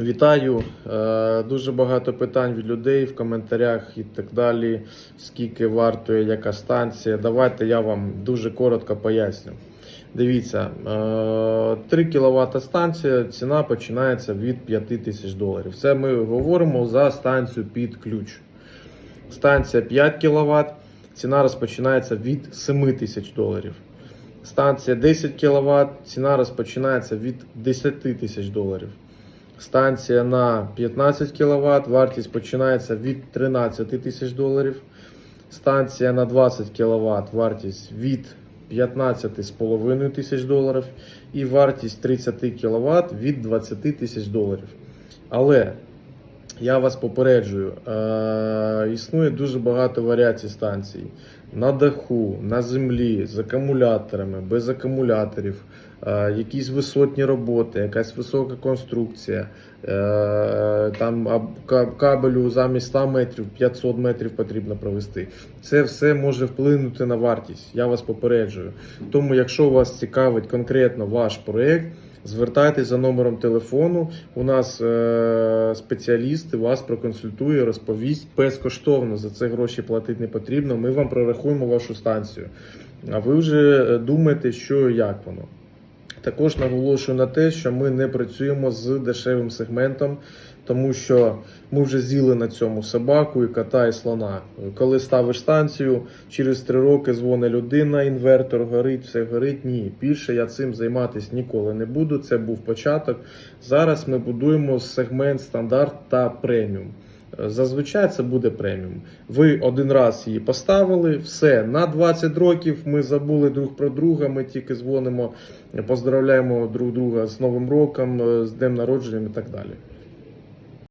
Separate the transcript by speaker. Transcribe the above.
Speaker 1: Вітаю. Е, Дуже багато питань від людей в коментарях і так далі. Скільки вартує яка станція. Давайте я вам дуже коротко поясню. Дивіться, е, 3 кВт станція, ціна починається від 5 тисяч доларів. Це ми говоримо за станцію під ключ. Станція 5 кВт, ціна розпочинається від 7 тисяч доларів. Станція 10 кВт, ціна розпочинається від 10 тисяч доларів. Станція на 15 кВт, вартість починається від 13 тисяч доларів. Станція на 20 кВт, вартість від 15,5 тисяч доларів. І вартість 30 кВт від 20 тисяч доларів. Але я вас попереджую, е, існує дуже багато варіацій станцій. На даху, на землі, з акумуляторами, без акумуляторів, е, якісь висотні роботи, якась висока конструкція. Е, там кабелю замість 100 метрів 500 метрів потрібно провести. Це все може вплинути на вартість. Я вас попереджую. Тому, якщо вас цікавить конкретно ваш проєкт, Звертайтесь за номером телефону. У нас е- спеціаліст вас проконсультує, розповість безкоштовно. За це гроші платити не потрібно. Ми вам прорахуємо вашу станцію. А ви вже е, думаєте, що як воно. Також наголошую на те, що ми не працюємо з дешевим сегментом, тому що ми вже з'їли на цьому собаку і кота, і слона. Коли ставиш станцію, через три роки дзвонить людина, інвертор горить, все горить. Ні, більше я цим займатися ніколи не буду. Це був початок. Зараз ми будуємо сегмент стандарт та преміум. Зазвичай це буде преміум. Ви один раз її поставили, все на 20 років. Ми забули друг про друга. Ми тільки дзвонимо, поздравляємо друг друга з Новим роком, з днем народженням і так далі.